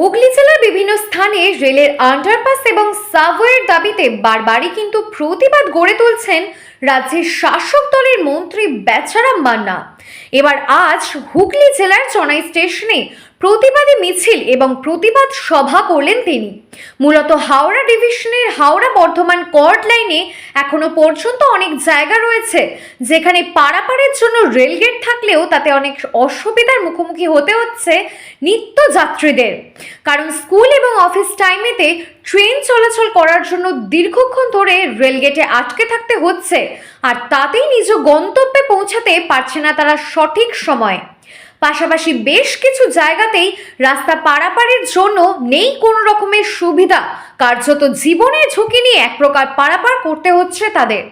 হুগলি জেলার বিভিন্ন স্থানে রেলের আন্ডারপাস এবং সাবওয়ের দাবিতে বারবারই কিন্তু প্রতিবাদ গড়ে তুলছেন রাজ্যের শাসক দলের মন্ত্রী বেচারাম মান্না। এবার আজ হুগলি জেলার চনাই স্টেশনে প্রতিবাদী মিছিল এবং প্রতিবাদ সভা করলেন তিনি। মূলত হাওড়া ডিভিশনের হাওড়া বর্ধমান কর্ড লাইনে এখনও পর্যন্ত অনেক জায়গা রয়েছে যেখানে পারাপারের জন্য রেলগেট থাকলেও তাতে অনেক অসুবিধার মুখোমুখি হতে হচ্ছে নিত্য যাত্রীদের কারণ স্কুল এবং অফিস টাইমেতে ট্রেন চলাচল করার জন্য দীর্ঘক্ষণ ধরে রেলগেটে আটকে থাকতে হচ্ছে। আর তাতেই নিজ গন্তব্যে পৌঁছাতে পারছে না তারা সঠিক সময়। পাশাপাশি বেশ কিছু জায়গাতেই রাস্তা পারাপারের জন্য নেই কোনো রকমের সুবিধা। কার্যত জীবনের ঝুঁকি নিয়ে এক প্রকার পারাপার করতে হচ্ছে তাদের।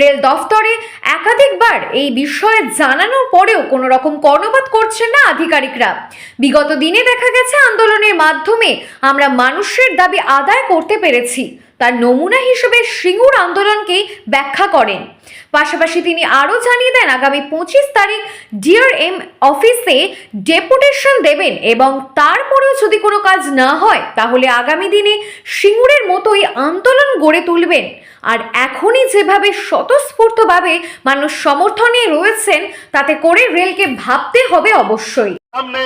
রেল দফতরে একাধিকবার এই বিষয়ে জানানোর পরেও কোনো রকম কর্ণপাত করছেন না আধিকারিকরা। বিগত দিনে দেখা গেছে আন্দোলনের মাধ্যমে আমরা মানুষের দাবি আদায় করতে পেরেছি। তার নমুনা হিসেবে সিঙ্গুর আন্দোলনকেই ব্যাখ্যা করেন। পাশাপাশি তিনি আরও জানিয়ে দেন, আগামী পঁচিশ তারিখ ডিআরএম অফিসে ডেপুটেশন দেবেন এবং তারপরেও যদি কোনো কাজ না হয়, তাহলে আগামী দিনে সিঙ্গুরের মতোই আন্দোলন গড়ে তুলবেন। আর এখনই যেভাবে স্বতঃস্ফূর্তভাবে মানুষ সমর্থনে রয়েছেন, তাতে করে রেলকে ভাবতে হবে অবশ্যই। সামনে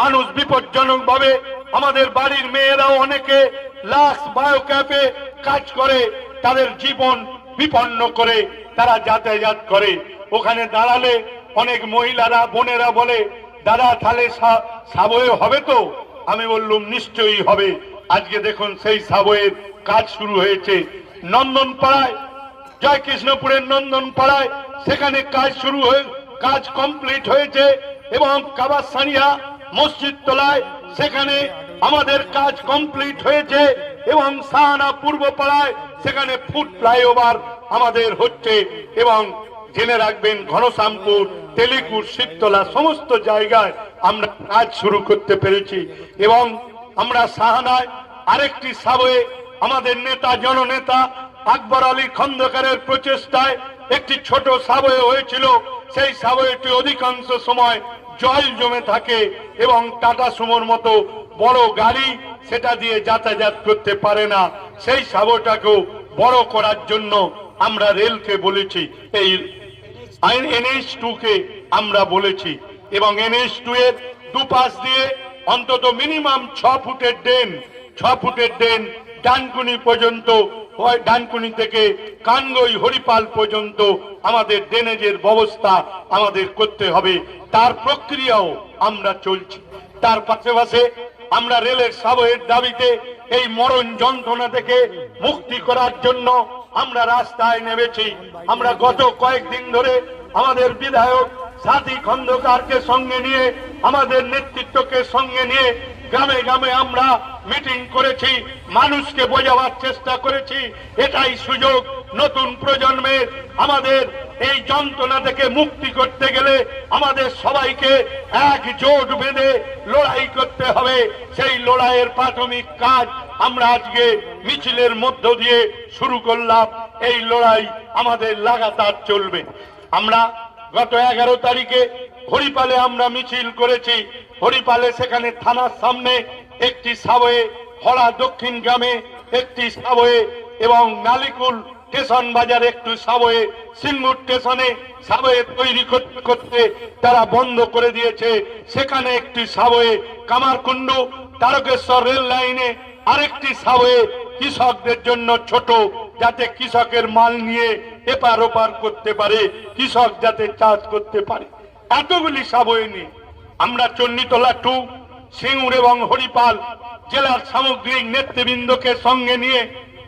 মানুষ বিপজ্জনক ভাবে আমাদের বাড়ির মেয়েরাও অনেকে লাক্স বায়ো ক্যাফে কাজ করে, তাদের জীবন বিপন্ন করে, তারা যাতায়াত করে। ওখানে দাঁড়ালে অনেক মহিলারা, বোনেরা বলে, দাদা, তাহলে সাবয়ে হবে তো? আমি বললুম, নিশ্চয়ই হবে। আজকে দেখুন সেই সাবয়ের কাজ শুরু হয়েছে। নন্দন পাড়ায় জয় কৃষ্ণপুরের নন্দন পাড়ায় সেখানে কাজ শুরু হয়ে, কাজ কমপ্লিট হয়েছে এবং কাবাসানিয়া মসজিদ তলায় সেখানে আমাদের কাজ কমপ্লিট হয়েছে এবং সাহানা পূর্ব পাড়ায় সেখানে ফুট ফ্লাইওভার আমাদের হচ্ছে এবং জেনে রাখবেন ঘনশ্যামপুর তেলিকুর শিবতলা সমস্ত জায়গায় আমরা কাজ শুরু করতে পেরেছি এবং আমরা সাহানায় আরেকটি সাবয়ে আমাদের নেতা, জননেতা আকবর আলী খন্দকারের প্রচেষ্টায় একটি ছোট সাবয়ে হয়েছিল। সেই সাবয়েটি অধিকাংশ সময় জল জমে থাকে এবং টাটা সুমোর মতো বড় গাড়ি সেটা দিয়ে যাতায়াত করতে পারে না। সেই সাবটাকেও বড় করার জন্য আমরা রেলকে বলেছি। এই আইন এনএইচ টু কে আমরা বলেছি। এবং এনএইচ টু এর দুপাশ দিয়ে অন্তত মিনিমাম ছ ফুটের ড্রেন, ছ ফুটের ড্রেন ডানকুনি পর্যন্ত ডানকুনি থেকে কানগই, হরিপাল পর্যন্ত আমাদের ড্রেনেজের ব্যবস্থা আমাদের করতে হবে। তার প্রক্রিয়াও আমরা চলছি। তার পাশে পাশে আমরা রেলের সাবয়ের দাবিতে এই মরণ যন্ত্রণা থেকে মুক্তি করার জন্য আমরা রাস্তায় নেমেছি। আমরা গত কয়েকদিন ধরে আমাদের বিধায়ক সাথী খন্দকারকে সঙ্গে নিয়ে, আমাদের নেতৃত্বকে সঙ্গে নিয়ে গ্রামে গ্রামে আমরা মিটিং করেছি, মানুষকে বোঝাবার চেষ্টা করেছি। এটাই সুযোগ নতুন প্রজন্মের, আমাদের এই যন্ত্রণা থেকে মুক্তি করতে গেলে আমাদের সবাইকে একজোট বেঁধে লড়াই করতে হবে। সেই লড়াইয়ের প্রাথমিক কাজ আমরা আজকে মিছিলের মধ্য দিয়ে শুরু করলাম। এই লড়াই আমাদের লাগাতার চলবে। আমরা গত এগারো তারিখে হরিপালে আমরা মিছিল করেছি। হরিপালে সেখানে থানার সামনে একটি সাবয়ে হরা দক্ষিণ গ্রামে একটি সাবয়ে এবং নালিকুল স্টেশন বাজার একটু সাবয়ে সিঙ্গুর স্টেশনে সাবয়ে তৈরি করতে করতে তারা বন্ধ করে দিয়েছে। সেখানে একটি সাবয়ে কামারকুণ্ডু, তারকেশ্বর রেল লাইনে আরেকটি সাবয়ে কৃষকদের জন্য ছোট, যাতে কৃষকের মাল নিয়ে এপার ওপার করতে পারে, কৃষক যাতে চাষ করতে পারে। এতগুলি সাবয়ে নিয়ে আমরা চণ্ডীতলা টু, সিঙ্গুর এবং হরিপাল জেলার সামগ্রিক নেতৃবৃন্দকে সঙ্গে নিয়ে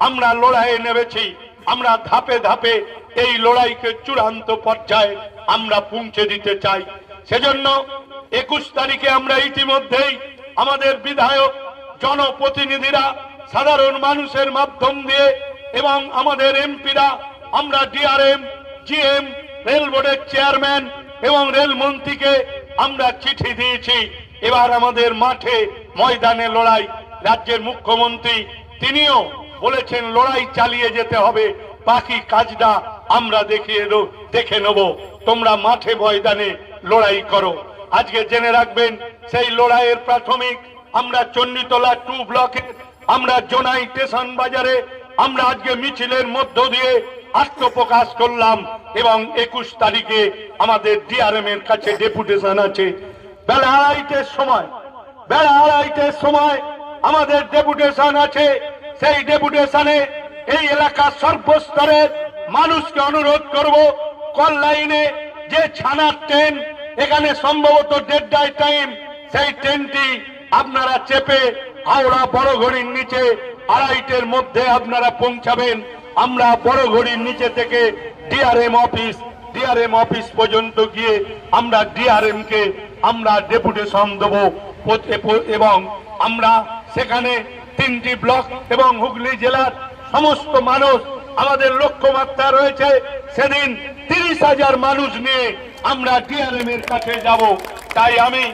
আমরা লড়াইয়ে নেমেছি। আমরা ধাপে ধাপে এই লড়াইকে চূড়ান্ত পর্যায়ে আমরা পৌঁছে দিতে চাই। সেজন্য একুশ তারিখে আমরা ইতিমধ্যেই আমাদের বিধায়ক, জনপ্রতিনিধিরা, সাধারণ মানুষের মাধ্যম দিয়ে এবং আমাদের এমপিরা, আমরা ডিআরএম, জিএম, রেল বোর্ডের চেয়ারম্যান এবং রেল মন্ত্রীকে আমরা চিঠি দিয়েছি। এবার আমাদের মাঠে ময়দানে লড়াই। রাজ্যের মুখ্যমন্ত্রী, তিনিও বলেছেন, লড়াই চালিয়ে যেতে হবে। বাকি কাজটা আমরা দেখিয়ে দেখে নেব। তোমরা মাঠে ময়দানে লড়াই করো। আজকে জেনে রাখবেন, সেই লড়াইয়ের প্রাথমিক আমরা চণ্ডীতলা টু ব্লকে আমরা জোনাই স্টেশন বাজারে, আমরা আজকে মিছিলের মধ্য দিয়ে আত্মপ্রকাশ করলাম এবং একুশ তারিখে আমাদের ডিআরএম এর কাছে ডেপুটেশন আছে। বেলা আড়াইটের সময়, বেলা আড়াইটের সময় আমাদের ডেপুটেশন আছে। সেই ডেপুটেশনে এই এলাকার সর্বস্তরের মানুষকে অনুরোধ করব, কল লাইনে যে ছানার ট্রেন, এখানে সম্ভবত দেড়টায় টাইম সেই ট্রেনটি আপনারা চেপে হাওড়া বড় ঘড়ির নিচে আড়াইটের মধ্যে আপনারা পৌঁছাবেন। আমরা বড় ঘড়ির নিচে থেকে ডিআরএম অফিস ডিআরএম অফিস পর্যন্ত গিয়ে আমরা ডিআরএম কে আমরা ডেপুটেশন দেব। এবং আমরা সেখানে তিনটি ব্লক এবং হুগলি জেলার সমস্ত মানুষ আমাদের লক্ষ্যমাত্রা রয়েছে। সেদিন তিরিশ হাজার মানুষ নিয়ে আমরা ডিআরএম এর কাছে যাব। তাই আমি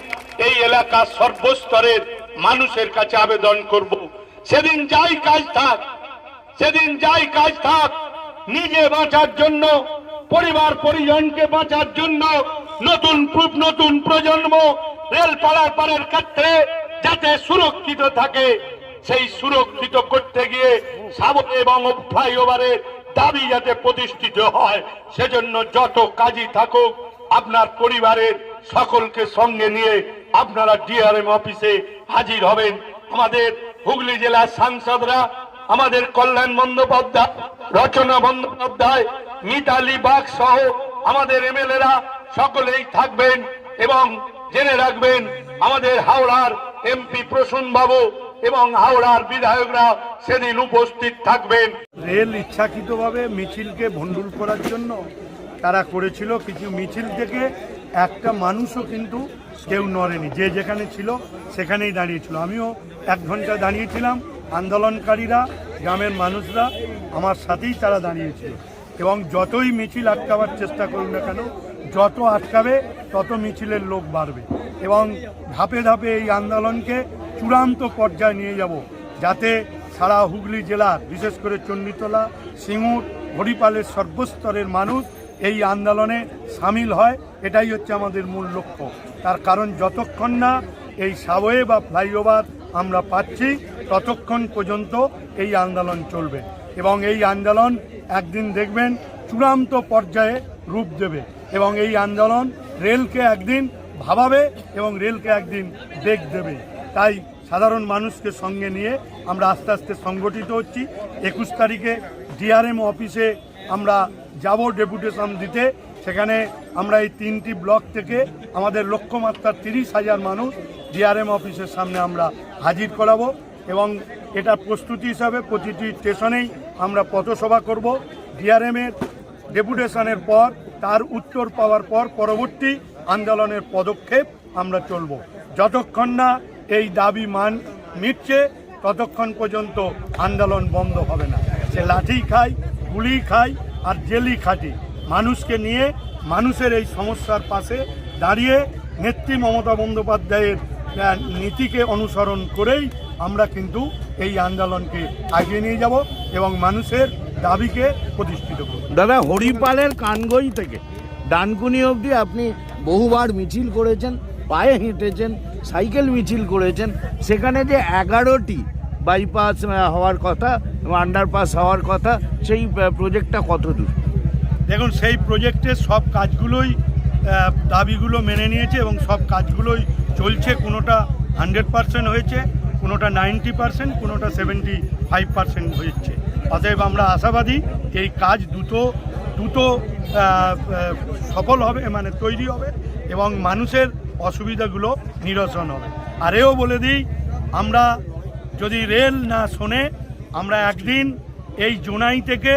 এই এলাকার সর্বস্তরের মানুষের কাছে আবেদন করব। সেদিন যাই কাজ থাক, সেদিন যাই কাজ থাক, নিজে বাঁচার জন্য, পরিবার পরিজনকে বাঁচার জন্য নতুন নতুন প্রজন্ম রেল পারাপারের ক্ষেত্রে যাতে সুরক্ষিত থাকে। সেই সুরক্ষিত করতে গিয়ে সাবক এবং ফ্লাইওভারের দাবি যাতে প্রতিষ্ঠিত হয়, সেজন্য যত কাজই থাকুক, আপনার পরিবারের সকলকে সঙ্গে নিয়ে আপনারা ডিআরএম অফিসে হাজির হবেন। আমাদের হুগলি জেলার সাংসদরা, আমাদের কল্যাণ বন্দ্যোপাধ্যায়, রচনা বন্দ্যোপাধ্যায়, মিতালি বাগ সহ আমাদের এমএলএরা সকলেই থাকবেন এবং জেনে রাখবেন, আমাদের হাওড়ার এমপি প্রসূন বাবু এবং হাওড়ার বিধায়করা সেদিন উপস্থিত থাকবেন। রেল ইচ্ছাকৃতভাবে মিছিলকে ভণ্ডুল করার জন্য তারা করেছিল কিছু মিছিল থেকে একটা মানুষও কিন্তু কেউ নড়েনি। যে যেখানে ছিল সেখানেই দাঁড়িয়েছিল। আমিও এক ঘণ্টা দাঁড়িয়েছিলাম। আন্দোলনকারীরা, গ্রামের মানুষরা আমার সাথেই তারা দাঁড়িয়েছিল। এবং যতই মিছিল আটকাবার চেষ্টা করুন না কেন, যত আটকাবে তত মিছিলের লোক বাড়বে। এবং ধাপে ধাপে এই আন্দোলনকে চূড়ান্ত পর্যায়ে নিয়ে যাব যাতে সারা হুগলি জেলার বিশেষ করে চণ্ডীতলা, সিঙ্গুর, হরিপালের সর্বস্তরের মানুষ এই আন্দোলনে সামিল হয়। এটাই হচ্ছে আমাদের মূল লক্ষ্য। তার কারণ যতক্ষণ না এই সাবওয়ে বা ফ্লাইওভার আমরা পাচ্ছি, ততক্ষণ পর্যন্ত এই আন্দোলন চলবে এবং এই আন্দোলন একদিন দেখবেন চূড়ান্ত পর্যায়ে রূপ দেবে এবং এই আন্দোলন রেলকে একদিন ভাবাবে এবং রেলকে একদিন বেগ দেবে। তাই সাধারণ মানুষকে সঙ্গে নিয়ে আমরা আস্তে আস্তে সংগঠিত হচ্ছি। একুশ তারিখে ডিআরএম অফিসে আমরা যাব ডেপুটেশন দিতে। সেখানে আমরা এই তিনটি ব্লক থেকে আমাদের লক্ষ্যমাত্রার তিরিশ হাজার মানুষ ডিআরএম অফিসের সামনে আমরা হাজির করাবো এবং এটা প্রস্তুতি হিসাবে প্রতিটি স্টেশনেই আমরা পথসভা করব। ডিআরএমের ডেপুটেশনের পর, তার উত্তর পাওয়ার পর পরবর্তী আন্দোলনের পদক্ষেপ আমরা চলব। যতক্ষণ না এই দাবি মান মিটছে, ততক্ষণ পর্যন্ত আন্দোলন বন্ধ হবে না। সে লাঠি খায়, গুলি খায় আর জেলি খাটি। মানুষকে নিয়ে মানুষের এই সমস্যার পাশে দাঁড়িয়ে নেত্রী মমতা বন্দ্যোপাধ্যায়ের নীতিকে অনুসরণ করেই আমরা কিন্তু এই আন্দোলনকে এগিয়ে নিয়ে যাব এবং মানুষের দাবিকে প্রতিষ্ঠিত করব। দাদা, হরিপালের কানগই থেকে ডানকুনি অবধি আপনি বহুবার মিছিল করেছেন, পায়ে হেঁটেছেন সাইকেল মিছিল করেছেন। সেখানে যে এগারোটি বাইপাস হওয়ার কথা এবং আন্ডারপাস হওয়ার কথা সেই প্রজেক্টটা কত দূর দেখুন সেই প্রজেক্টের সব কাজগুলোই দাবিগুলো মেনে নিয়েছে এবং সব কাজগুলোই চলছে। কোনোটা হান্ড্রেড পার্সেন্ট হয়েছে কোনোটা নাইনটি পার্সেন্ট কোনোটা সেভেন্টি ফাইভ পার্সেন্ট হয়েছে। অতএব আমরা আশাবাদী এই কাজ আহ, আহ, সফল হবে মানে তৈরি হবে এবং মানুষের অসুবিধাগুলো নিরসন হবে। আর এও বলে দিই, আমরা যদি রেল না শোনে, আমরা একদিন এই জোনাই থেকে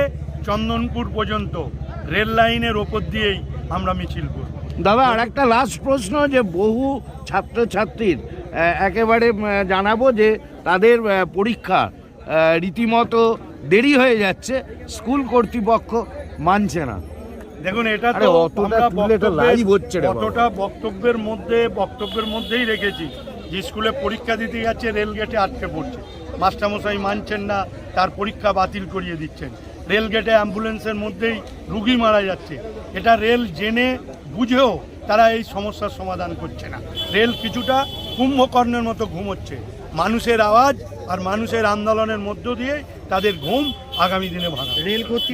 চন্দনপুর পর্যন্ত রেল লাইনের ওপর দিয়েই আমরা মিছিল করব। দাদা আর একটা লাস্ট প্রশ্ন যে বহু ছাত্রছাত্রীর একেবারে জানাব যে তাদের পরীক্ষা রীতিমতো দেরি হয়ে যাচ্ছে, স্কুল কর্তৃপক্ষ মানছে না। দেখুন এটা তো অতটা বক্তব্যের- live হচ্ছে রে অতটা বক্তব্যের মধ্যে বক্তব্যের মধ্যেই রেখেছি যে স্কুলে পরীক্ষা দিতে যাচ্ছে রেল গেটে আটকে পড়ছে। মাস্টারমশাই মানছেন না তার পরীক্ষা বাতিল করিয়ে দিচ্ছেন। রেল গেটে অ্যাম্বুলেন্সের মধ্যেই রুগী মারা যাচ্ছে। এটা রেল জেনে বুঝেও তারা এই সমস্যার সমাধান করছে না। রেল কিছুটা কুম্ভকর্ণের মতো ঘুমোচ্ছে। মানুষের আওয়াজ আর মানুষের আন্দোলনের মধ্য দিয়ে তাদের ঘুম আগামী দিনে ভাঙা রেল কর্তৃপক্ষ